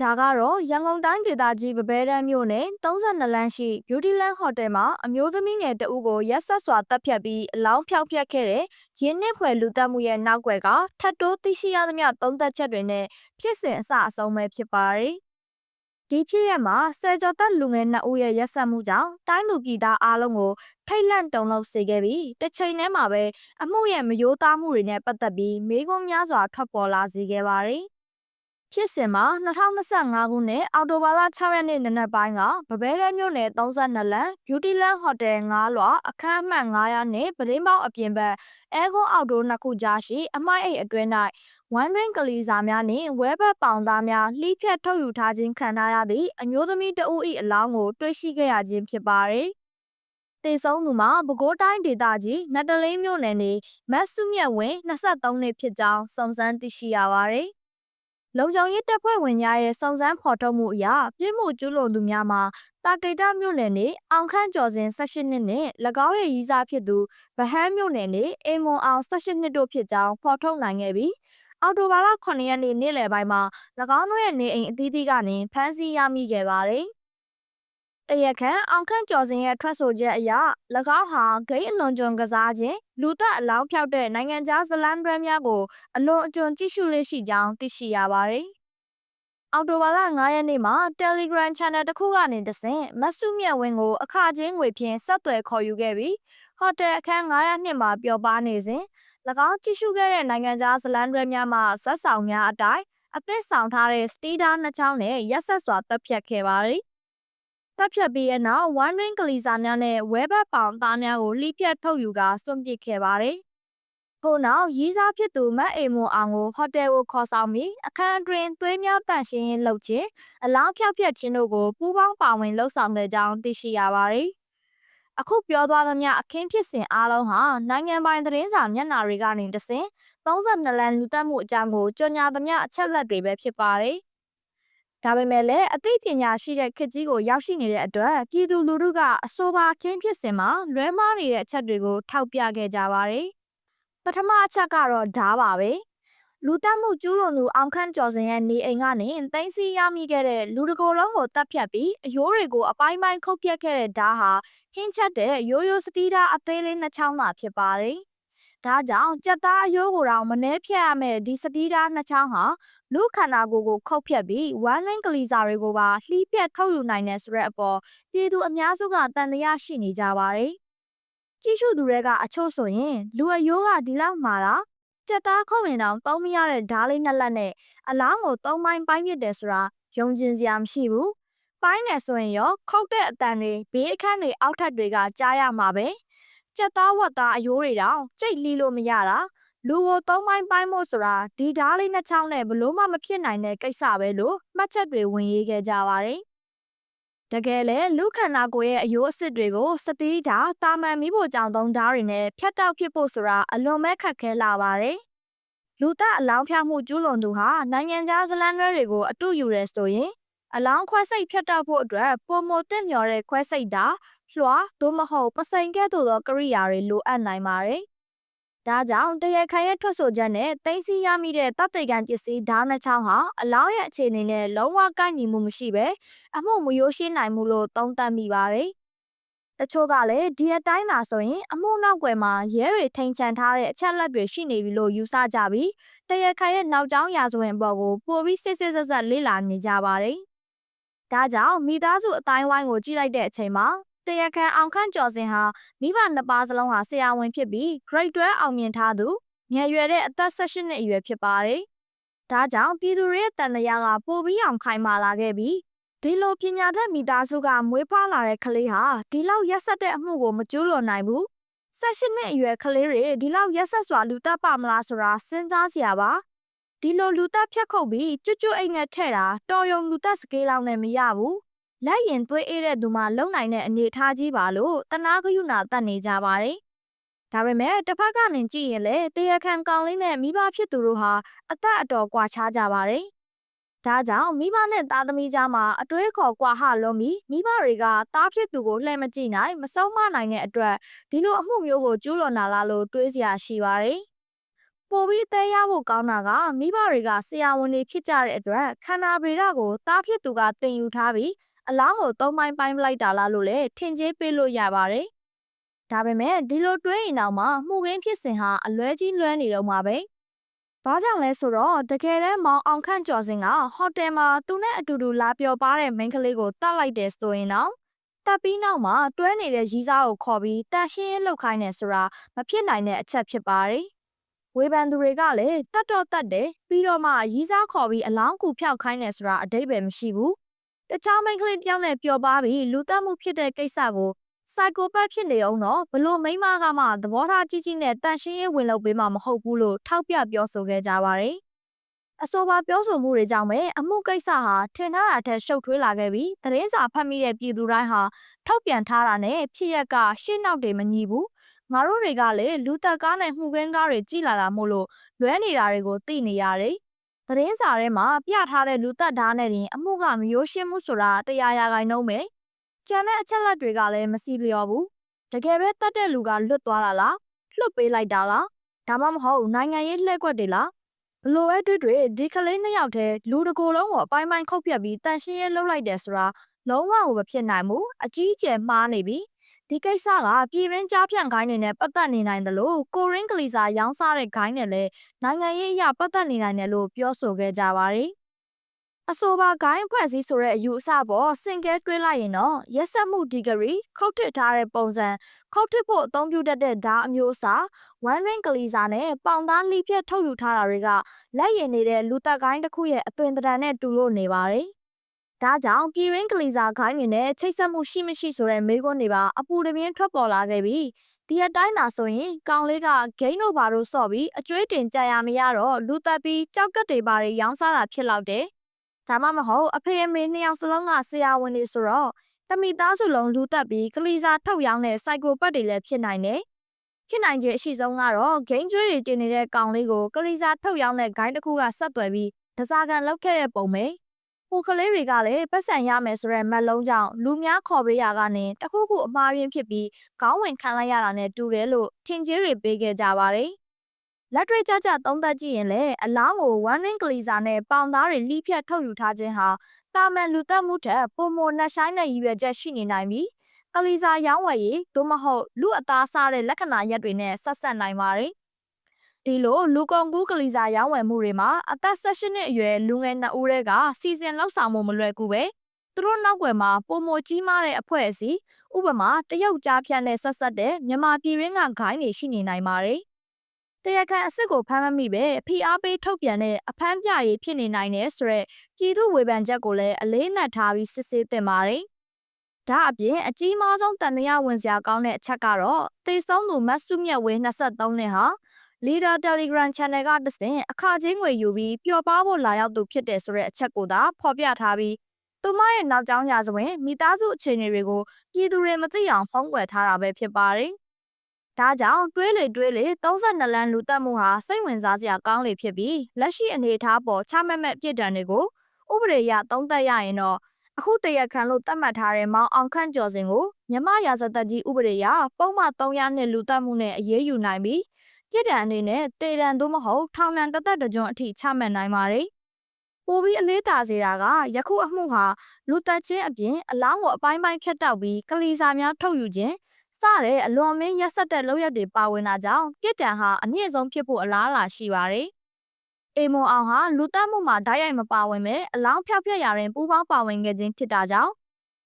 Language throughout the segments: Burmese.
ဒါကတော့ရန်ကုန်တိုင်းဒေသကြီးပပဲတန်းမြို့နယ်32လမ်းရှိ Beautyland Hotel မှာအမျိုးသမီးငယ်တဦးကိုရက်ဆက်စွာတပ်ဖြတ်ပြီးအလောင်းဖျောက်ဖျက်ခဲ့တဲ့ရင်းနှင်းဖွယ်လူတက်မှုရဲ့နောက်ွယ်ကထပ်တိုးသိရှိရသမျှသုံးသက်ချက်တွေနဲ့ဖြစ်စဉ်အစအဆုံးပဲဖြစ်ပါတယ်။ဒီဖြစ်ရပ်မှာဆယ်ကျော်သက်လူငယ်နှစ်ဦးရဲ့ရက်ဆက်မှုကြောင့်တိုင်းလူပြည်သားအားလုံးကိုထိတ်လန့်တုန်လှုပ်စေခဲ့ပြီးတစ်ချိန်တည်းမှာပဲအမှုရဲ့မယိုးသားမှုတွေနဲ့ပတ်သက်ပြီးမေးခွန်းများစွာထွက်ပေါ်လာစေခဲ့ပါတယ်။ ဖြစ်စဉ်မှာ2025ခုနှစ်အောက်တိုဘာလ6ရက်နေ့နံနက်ပိုင်းကဗပဲရဲမြို့နယ်32လမ်း Beautyland Hotel 9လွှာအခန်းအမှတ်900နဲ့ပရင်းပေါက်အပြင်ဘက်အဲကွန်အောက်တိုနှစ်ခုကြားရှိအမိုက်အိတ်အတွင်း၌ဝမ်ရင်းကလေးစာများနှင့်ဝဲဘက်ပေါင်သားများလှိဖြတ်ထုတ်ယူထားခြင်းခံထားရသည့်အမျိုးသမီးတဦး၏အလောင်းကိုတွေ့ရှိခဲ့ရခြင်းဖြစ်ပါသည်တေဆုံးသူမှာပဲခူးတိုင်းဒေသကြီးနတ်တလင်းမြို့နယ်နေမတ်စုမြတ်ဝင်း23နှစ်ဖြစ်ကြောင်းစုံစမ်းသိရှိရပါတယ်။ လုံခြုံရေးတပ်ဖွဲ့ဝင်များရဲ့စုံစမ်းဖော်ထုတ်မှုအရပြစ်မှုကျူးလွန်သူများမှာတာကိတမြို့နယ်နေအောင်ခန့်ကျော်စဉ်18နှစ်နဲ့၎င်းရဲ့ရီးစားဖြစ်သူဗဟန်းမြို့နယ်နေအိမ်မွန်အောင်18နှစ်တို့ဖြစ်ကြောင်းဖော်ထုတ်နိုင်ခဲ့ပြီးအော်တိုဘာလ9ရက်နေ့နေ့လယ်ပိုင်းမှာ၎င်းတို့ရဲ့နေအိမ်အသီးသီးကနေဖမ်းဆီးရမိခဲ့ပါတယ်။ တရက်ခန့်အောင်ခန့်ကျော်စင်ရဲ့ထွက်ဆိုချက်အရ၎င်းဟာဂိမ်းအလွန်ကျွံကစားခြင်းလူသက်အလောင်းဖြောက်တဲ့နိုင်ငံခြားဇလန်ဒရများကိုအလွန်အကျွံကြည့်ရှုလေးရှိကြောင်းသိရှိရပါတယ်။အော်တိုဘာလ9ရက်နေ့မှာ Telegram Channel တစ်ခုကနေတဆင့်မဆုမြတ်ဝင်းကိုအခချင်းငွေဖြင့်ဆက်သွယ်ခေါ်ယူခဲ့ပြီးဟိုတယ်အခန်း902မှာပျော်ပါနေစဉ်၎င်းကြည့်ရှုခဲ့တဲ့နိုင်ငံခြားဇလန်ဒရများမှဇက်ဆောင်များအတိုင်းအသစ်ဆောင်ထားတဲ့စတီဒါနှစ်ချောင်းနဲ့ရက်ဆက်စွာတပ်ဖြတ်ခဲ့ပါတယ် တပ်ဖြတ်ပြီးတဲ့နောက်ဝမ်ရင်းကလီစာများနဲ့ဝဲဘက်ပေါင်သားများကိုလှိဖြတ်ထုတ်ယူကာစွန့်ပစ်ခဲ့ပါတယ်။ထို့နောက်ရီးစားဖြစ်သူမတ်အိမ်မွန်အောင်ကိုဟိုတယ်ကိုခေါ်ဆောင်ပြီးအခန်းအတွင်းသွေးများတန့်ရှင်းရေးလုပ်ခြင်းအလောင်းဖြောက်ဖြက်ခြင်းတို့ကိုပူးပေါင်းပါဝင်လှုပ်ဆောင်တဲ့ကြောင်းသိရှိရပါတယ်။အခုပြောသွားသမျှအခင်းဖြစ်စဉ်အားလုံးဟာနိုင်ငံပိုင်သတင်းစာမျက်နှာတွေကနေတဆင့်32လမ်းလူတက်မှုအကြောင်းကိုကြော်ညာသမျှအချက်လက်တွေပဲဖြစ်ပါတယ်။ ဒါပေမဲ့လည်းအသိပညာရှိတဲ့ခေတ်ကြီးကိုရောက်ရှိနေတဲ့အတွက်ပြည်သူလူထုကအဆိုပါခင်းဖြစ်စဉ်မှာလွဲမှားနေတဲ့အချက်တွေကိုထောက်ပြခဲ့ကြပါတယ်။ပထမအချက်ကတော့ဓားပါပဲ။လူတက်မှုကျူးလွန်သူအောင်ခန့်ကျော်စင်ရဲ့နေအိမ်ကနေတိုင်းစီရမိခဲ့တဲ့လူတကိုယ်လုံးကိုတပ်ဖြတ်ပြီးအယိုးတွေကိုအပိုင်းပိုင်းခုတ်ပြက်ခဲ့တဲ့ဓားဟာခင်းချက်တဲ့ရိုးရိုးစတီးဓားအသေးလေးနှစ်ချောင်းသာဖြစ်ပါတယ်။ ဒါကြောင့်ကြက်သားအယိုးကိုတောင်မနှဲဖြတ်ရမယ့်ဒီစတီးသားနှစ်ချောင်းဟာလူခန္ဓာကိုယ်ကိုခုတ်ဖြတ်ပြီးဝမ်းလင်းကလီစာတွေကိုပါလှီးပြက်ထုတ်ယူနိုင်တဲ့ဆိုတဲ့အပေါ်ပြည်သူအများစုကတန်တရားရှိနေကြပါတယ်။ကြီးစုသူတွေကအချို့ဆိုရင်လူအယိုးကဒီလောက်မှာတာကြက်သားခုတ်ရင်တောင်သုံးမရတဲ့ဓားလေးနှစ်လက်နဲ့အလောင်းကိုသုံးပိုင်းပိုင်းပြစ်တယ်ဆိုတာယုံကြည်စရာမရှိဘူး။ပိုင်းတယ်ဆိုရင်ရောခုတ်တဲ့အတန်တွေဘေးအခန်းတွေအောက်ထပ်တွေကကြားရမှာပဲ။ ကြက်သားဝက်သားအယိုးတွေတောင်ကြိတ်လီလို့မရတာလူကိုသုံးပိုင်းပိုင်းမို့ဆိုတာဒီဓားလေးနှစ်ချောင်းနဲ့ဘလို့မှမဖြစ်နိုင်တဲ့ကိစ္စပဲလို့မှတ်ချက်တွေဝင်ရေးခဲ့ကြပါတယ်တကယ်လေလူခန္ဓာကိုယ်ရဲ့အယိုးအစစ်တွေကိုစတီးဓာတာမန်မိဖို့ကြောင့်သုံးဓားတွေနဲ့ဖြတ်တောက်ဖြစ်ဖို့ဆိုတာအလွန်ပဲခက်ခဲလာပါတယ်လူသားအလောင်းဖျားမှုကျူးလွန်သူဟာနိုင်ငံခြားဇလန်ရွဲတွေကိုအတူယူရဲဆိုရင်အလောင်းခွဲစိတ်ဖြတ်တောက်ဖို့အတွက်ပုံမတင့်မျော်တဲ့ခွဲစိတ်တာ လွှာသို့မဟုတ်ပစိန်ကဲ့သို့သောကိရိယာတွေလိုအပ်နိုင်ပါတယ်။ဒါကြောင့်တရခိုင်ရဲ့ထွက်ဆိုချက်နဲ့တင်းစီရမိတဲ့တပ်တေကန်ပစ္စည်းဓာတ်နှချောင်းဟာအလောင်းရဲ့အခြေအနေနဲ့လုံးဝကိုက်ညီမှုမရှိဘဲအမှုမရိုးရှင်းနိုင်မှုလို့သုံးသပ်မိပါတယ်။တချို့ကလည်းဒီအတိုင်းသာဆိုရင်အမှုနောက်ွယ်မှာရဲတွေထိန်ချန်ထားတဲ့အချက်လက်တွေရှိနေပြီလို့ယူဆကြပြီးတရခိုင်ရဲ့နောက်ကျောင်းရာဇဝင်ပေါ်ကိုပိုပြီးစစ်စစ်ဆက်ဆက်လေ့လာနေကြပါတယ်။ဒါကြောင့်မိသားစုအတိုင်းဝိုင်းကိုကြည့်လိုက်တဲ့အချိန်မှာ တရခန်အောင်ခန့်ကျော်စင်ဟာမိဘနှစ်ပါးစလုံးဟာဆရာဝန်ဖြစ်ပြီး grade 12အောင်မြင်ထားသူငယ်ရွယ်တဲ့အသက်18နှစ်အရွယ်ဖြစ်ပါတယ်။ဒါကြောင့်ပြည်သူတွေရဲ့တန်တရားကပိုပြီးအောင်ခိုင်မာလာခဲ့ပြီးဒီလိုပညာတတ်မိသားစုကမွေးဖွားလာတဲ့ကလေးဟာဒီလောက်ရက်ဆက်တဲ့အမှုကိုမကျူးလွန်နိုင်ဘူး။18နှစ်အရွယ်ကလေးတွေဒီလောက်ရက်ဆက်စွာလူတက်ပါမလားဆိုတာစဉ်းစားစရာပါ။ဒီလိုလူတက်ဖြတ်ခုတ်ပြီးကျွတ်ကျွတ်အိမ်နဲ့ထဲ့တာတော်ယုံလူတက်စကေးလောက်နဲ့မရဘူး။ လက်ရင်သွေးအေးတဲ့သူမှလုံနိုင်တဲ့အနေအထားကြီးပါလို့တနာကယူနာတတ်နေကြပါတယ်။ဒါပေမဲ့တစ်ဖက်ကနေကြည့်ရင်လည်းတရခံကောင်လေးနဲ့မိဘဖြစ်သူတို့ဟာအသက်အတော်ကွာခြားကြပါတယ်။ဒါကြောင့်မိဘနဲ့သားသမီးကြားမှာအတွေးခေါ်ကွာဟလုံးပြီးမိဘတွေကသားဖြစ်သူကိုလှည့်မကြည့်နိုင်မဆုံးမနိုင်တဲ့အတွက်ဒီလိုအမှုမျိုးကိုကျူးလွန်လာလားလို့တွေးစရာရှိပါတယ်။ပိုပြီးအသေးရဖို့ကောင်းတာကမိဘတွေကဆရာဝန်တွေဖြစ်ကြတဲ့အတွက်ခန္ဓာဗေဒကိုတားဖြစ်သူကတင်ယူထားပြီး အလောင်းကိုသုံးပိုင်းပိုင်းလိုက်တာလားလို့လည်းထင်ကြေးပေးလို့ရပါတယ်။ဒါပေမဲ့ဒီလိုတွေးရင်တော့မှမှုခင်းဖြစ်စဉ်ဟာအလွဲကြီးလွဲနေတော့မှာပဲ။ဘာကြောင့်လဲဆိုတော့တကယ်တမ်းမောင်အောင်ခန့်ကျော်စင်ကဟိုတယ်မှာသူနဲ့အတူတူလာပျော်ပါတဲ့မိန်းကလေးကိုတတ်လိုက်တယ်ဆိုရင်တော့တက်ပြီးနောက်မှာတွဲနေတဲ့ရီးစားကိုခေါ်ပြီးတန်ရှင်းရေးလုပ်ခိုင်းနေဆိုတာမဖြစ်နိုင်တဲ့အချက်ဖြစ်ပါတယ်။ဝေဖန်သူတွေကလည်းတတ်တော့တတ်တယ်ပြီးတော့မှရီးစားခေါ်ပြီးအလောင်းကူဖျောက်ခိုင်းနေဆိုတာအတိတ်ပဲမရှိဘူး။ တခြားမိန်းကလေးတစ်ယောက်နဲ့ပျော်ပါပြီးလူတက်မှုဖြစ်တဲ့ကိစ္စကိုစိုက်ကိုပတ်ဖြစ်နေအောင်တော့ဘလို့မိန်းမကမှသဘောထားကြီးကြီးနဲ့တန်ရှင်းရေးဝင်လုပ်ပေးမှမဟုတ်ဘူးလို့ထောက်ပြပြောဆိုခဲ့ကြပါတယ်။အဆိုပါပြောဆိုမှုတွေကြောင့်ပဲအမှုကိစ္စဟာထင်ထားတာထက်ရှုပ်ထွေးလာခဲ့ပြီးသတင်းစာဖတ်မိတဲ့ပြည်သူတိုင်းဟာထုတ်ပြန်ထားတာနဲ့ဖြစ်ရက်ကရှင်းနောက်တွေမညီဘူးငါတို့တွေကလည်းလူတက်ကားနဲ့မှုခင်းကားတွေကြည်လာတာမို့လို့လွဲနေတာတွေကိုသိနေရတယ် သတင်းစာထဲမှာပြထားတဲ့လူတက်ဓာတ်နဲ့တင်အမှုကမရိုးရှင်းမှုဆိုတာတရားရာခိုင်နှုန်းပဲကျန်တဲ့အချက်လက်တွေကလည်းမစီလျော်ဘူးတကယ်ပဲတတ်တဲ့လူကလွတ်သွားတာလားလွတ်ပေးလိုက်တာလားဒါမှမဟုတ်နိုင်ငံရေးလှည့်ကွက်တွေလားဘလို့ပဲတွေ့တွေ့ဒီကလေးနှစ်ယောက်တည်းလူတကိုယ်လုံးကိုအပိုင်းပိုင်းခုတ်ပြတ်ပြီးတန်ရှင်းရဲလှုပ်လိုက်တယ်ဆိုတာလုံးဝကိုမဖြစ်နိုင်ဘူးအကြီးအကျယ်မှားနေပြီ ဒီကိစ္စကပြည်ရင်းကြားဖြန့်ခိုင်းနေနဲ့ပတ်သက်နေနိုင်တယ်လို့ကိုရင်းကလေးစာရောင်းစားတဲ့ခိုင်းနဲ့လည်းနိုင်ငံရေးအရာပတ်သက်နေနိုင်တယ်လို့ပြောဆိုခဲ့ကြပါတယ်အဆိုပါဂိုင်းဖွဲ့စည်းဆိုတဲ့အယူအဆပေါ်စင်ကဲတွေးလိုက်ရင်တော့ရက်ဆက်မှုဒီဂရီခုတ်ထစ်ထားတဲ့ပုံစံခုတ်ထစ်ဖို့အသုံးပြုတတ်တဲ့ဓာတ်အမျိုးအစား one ring ကလေးစာနဲ့ပေါင်သားလိဖြတ်ထုတ်ယူထားတာတွေကလက်ရည်နေတဲ့လူသက်ကိုင်းတစ်ခုရဲ့အသွင်သဏ္ဍာန်နဲ့တူလို့နေပါတယ်။ ဒါကြောင့်ပြည်ရင်းကလေးစာခိုင်းတွေနဲ့ချိတ်ဆက်မှုရှိမရှိဆိုတဲ့မေးခွန်းတွေပါအပူတပြင်းထွက်ပေါ်လာခဲ့ပြီးဒီအတိုင်းသာဆိုရင်ကောင်လေးကဂိမ်းတို့ဘာလို့စော့ပြီးအကျွေးတင်ကြရမရတော့လူသက်ပြီးကြောက်ကတ်တွေပါတွေရောင်းစားတာဖြစ်လောက်တယ်။ဒါမှမဟုတ်အဖေအမေနှစ်ယောက်စလုံးကဆရာဝန်တွေဆိုတော့တမိသားစုလုံးလူသက်ပြီးကလေးစာထုတ်ရောင်းတဲ့စိုက်ကိုပတ်တွေလည်းဖြစ်နိုင်တယ်။ဖြစ်နိုင်ခြေအရှိဆုံးကတော့ဂိမ်းကျွေးတွေတင်နေတဲ့ကောင်လေးကိုကလေးစာထုတ်ရောင်းတဲ့ဂိုင်းတစ်ခုကဆက်သွယ်ပြီးဒစားကန်လောက်ခဲ့တဲ့ပုံပဲ။ ဟိုကလေးတွေကလည်းပတ်စံရမယ်ဆိုတဲ့မက်လုံးကြောင့်လူများခေါ်ပေးရကနေတခုခုအမှားရင်းဖြစ်ပြီးခေါင်းဝင်ခံလိုက်ရတာနဲ့တူတယ်လို့ထင်ကြီးတွေပေးခဲ့ကြပါတယ်။လက်တွေ့ကြကြသုံးသပ်ကြည့်ရင်လည်းအလောင်းကို one ring ကလေးစာနဲ့ပေါင်သားတွေလိဖြတ်ထုတ်ယူထားခြင်းဟာတာမန်လူသက်မှုထက်ပုံမနှဆိုင်တဲ့ရည်ရွယ်ချက်ရှိနေနိုင်ပြီးကလေးစာရောင်းဝယ်ရေးသို့မဟုတ်လူအသားစားတဲ့လက္ခဏာရက်တွေနဲ့ဆက်ဆက်နိုင်ပါတယ်။ ဒီလိုလူကုန်ကူးကလေးစာရောင်းဝယ်မှုတွေမှာအသက်16နှစ်အရွယ်လူငယ်နှစ်ဦးတည်းကစီစဉ်လောက်ဆောင်မှုမလွယ်ကူပဲသူတို့နောက်ွယ်မှာပုံမကြီးမားတဲ့အဖွဲ့အစည်းဥပမာတရုတ်ကြားဖြတ်နဲ့ဆက်ဆက်တဲ့မြန်မာပြည်ရင်းကဂိုင်းတွေရှိနေနိုင်ပါတယ်။တရားခံအစ်စ်ကိုဖမ်းမမိပဲဖိအားပေးထုတ်ပြန်တဲ့အဖမ်းပြရေးဖြစ်နေနိုင်တယ်ဆိုရက်ပြည်သူဝေဖန်ချက်ကိုလည်းအလေးနက်ထားပြီးစစ်ဆေးသင့်ပါတယ်။ဒါအပြင်အကြီးမားဆုံးတန်တရားဝင်စရာကောင်းတဲ့အချက်ကတော့သေဆုံးသူမတ်စုမြတ်ဝေ23နှစ်ဟာ Leader Telegram Channel ကတစင်အခချင်းငွေယူပြီးပျော်ပါဖို့လာရောက်သူဖြစ်တယ်ဆိုတဲ့အချက်ကိုသာဖော်ပြထားပြီးသူမရဲ့နောက်ကျောင်းရာဇဝင်မိသားစုအခြေအနေတွေကိုပြည်သူတွေမသိအောင်ဖုံးကွယ်ထားတာပဲဖြစ်ပါတယ်။ဒါကြောင့်တွေးလေတွေးလေ32လမ်းလူတက်မှုဟာစိတ်ဝင်စားစရာကောင်းလေဖြစ်ပြီးလက်ရှိအနေအထားပေါ်ချမှတ်မဲ့ပြစ်ဒဏ်တွေကိုဥပဒေအရသုံးသပ်ရရင်တော့အခုတရက်ခံလို့သတ်မှတ်ထားတဲ့မောင်အောင်ခန့်ကျော်စင်ကိုမြမရာဇသက်ကြီးဥပဒေအရပုံမှန်300နှစ်လူတက်မှုနဲ့အရေးယူနိုင်ပြီး ပြစ်ဒဏ်အနေနဲ့တေဒဏ်သို့မဟုတ်ထောင်ဒဏ်တစ်သက်တကြွအထိချမှတ်နိုင်ပါတယ်။ပိုပြီးအလေးတာစေတာကယခုအမှုဟာလူတက်ချင်းအပြင်အလောင်းကိုအပိုင်းပိုင်းဖြတ်တောက်ပြီးကလေးစာများထုတ်ယူခြင်းစတဲ့အလွန်မင်းရက်ဆက်တဲ့လုပ်ရက်တွေပါဝင်တာကြောင့်ပြစ်ဒဏ်ဟာအမြင့်ဆုံးဖြစ်ဖို့အလားအလာရှိပါတယ်။အေမွန်အောင်ဟာလူတက်မှုမှာဓာတ်ရိုက်မပါဝင်ပဲအလောင်းဖြောက်ဖြက်ရာတွင်ပူးပေါင်းပါဝင်ခဲ့ခြင်းဖြစ်တာကြောင့်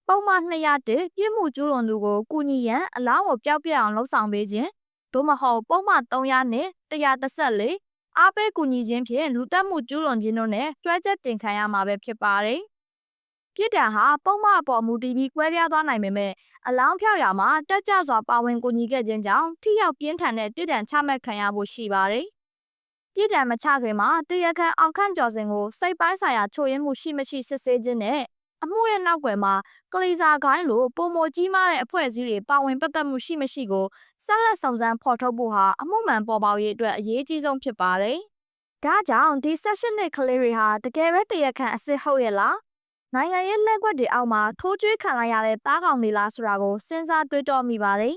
ပုံမှန်200တပြစ်မှုကျူးလွန်သူကိုကုညီရန်အလောင်းကိုပျောက်ပြက်အောင်လှုံ့ဆော်ပေးခြင်း သို့မဟုတ်ပုံမှန်300နဲ့134အားပေးကူညီခြင်းဖြင့်လူတက်မှုကျူးလွန်ခြင်းတို့နဲ့တွဲချက်တင်ခံရမှာပဲဖြစ်ပါတယ်။ပြစ်ဒဏ်ဟာပုံမှန်အပေါ်မူတည်ပြီးကွဲပြားသွားနိုင်ပေမဲ့အလောင်းဖြောက်ရမှာတက်ကြစွာပါဝင်ကူညီခဲ့ခြင်းကြောင့်ထိရောက်ပြင်းထန်တဲ့ပြစ်ဒဏ်ချမှတ်ခံရဖို့ရှိပါတယ်။ပြစ်ဒဏ်မချခင်မှာတရားခံအောင်ခန့်ကျော်စင်ကိုစိတ်ပိုင်းဆိုင်ရာချို့ယွင်းမှုရှိမရှိစစ်ဆေးခြင်းနဲ့ အမှုရဲ့နောက်ွယ်မှာကလေးစာကိုင်းလိုပုံမကြီးမားတဲ့အဖွဲ့အစည်းတွေပါဝင်ပတ်သက်မှုရှိမရှိကိုဆက်လက်စုံစမ်းဖော်ထုတ်ဖို့ဟာအမှုမှန်ပေါ်ပေါက်ရေးအတွက်အရေးကြီးဆုံးဖြစ်ပါတယ်။ဒါကြောင့်ဒီ session နဲ့ကလေးတွေဟာတကယ်ပဲတရားခံအစ်စ်ဟုတ်ရဲ့လား။နိုင်ငံရေးလက်ကွက်တွေအောက်မှာထိုးကျွေးခံလိုက်ရတဲ့တားကောင်တွေလားဆိုတာကိုစဉ်းစားတွေးတောမိပါတယ်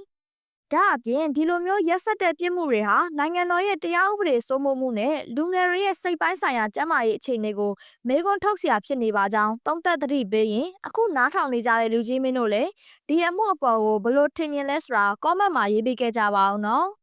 ဒါအပြင်ဒီလိုမျိုးရက်ဆက်တဲ့ပြစ်မှုတွေဟာနိုင်ငံတော်ရဲ့တရားဥပဒေစိုးမိုးမှုနဲ့လူငယ်တွေရဲ့စိတ်ပိုင်းဆိုင်ရာကျန်းမာရေးအခြေအနေကိုမေးခွန်းထုတ်စရာဖြစ်နေပါကြောင်းသုံးသပ်သတိပေးရင်အခုနားထောင်နေကြတဲ့လူကြီးမင်းတို့လည်းဒီအမှုအပေါ်ကိုဘယ်လိုထင်မြင်လဲဆိုတာ comment မှာရေးပေးခဲ့ကြပါအောင်နော်